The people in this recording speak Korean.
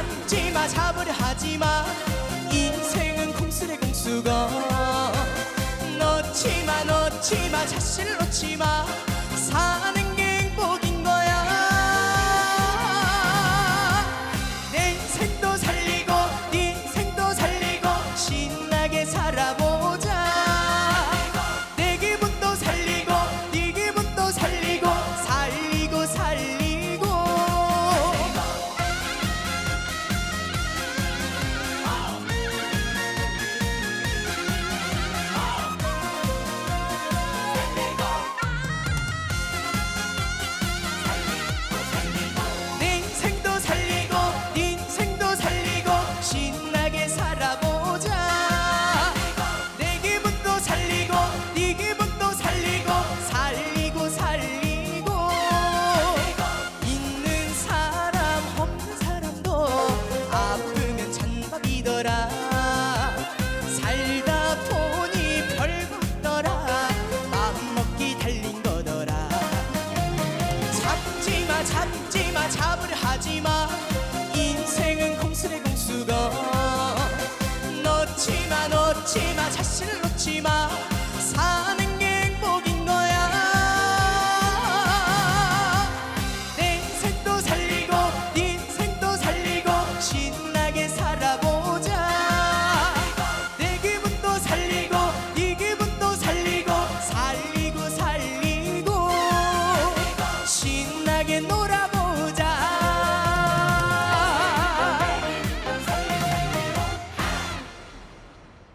잡지마 잡으려 하지마. 인생은 공수래 공수가 놓지마 놓지마 자신을 놓지마. 사는 잡지마 잡으려 하지마. 인생은 공수래 공수가 놓지마 놓지마 자신을 놓지마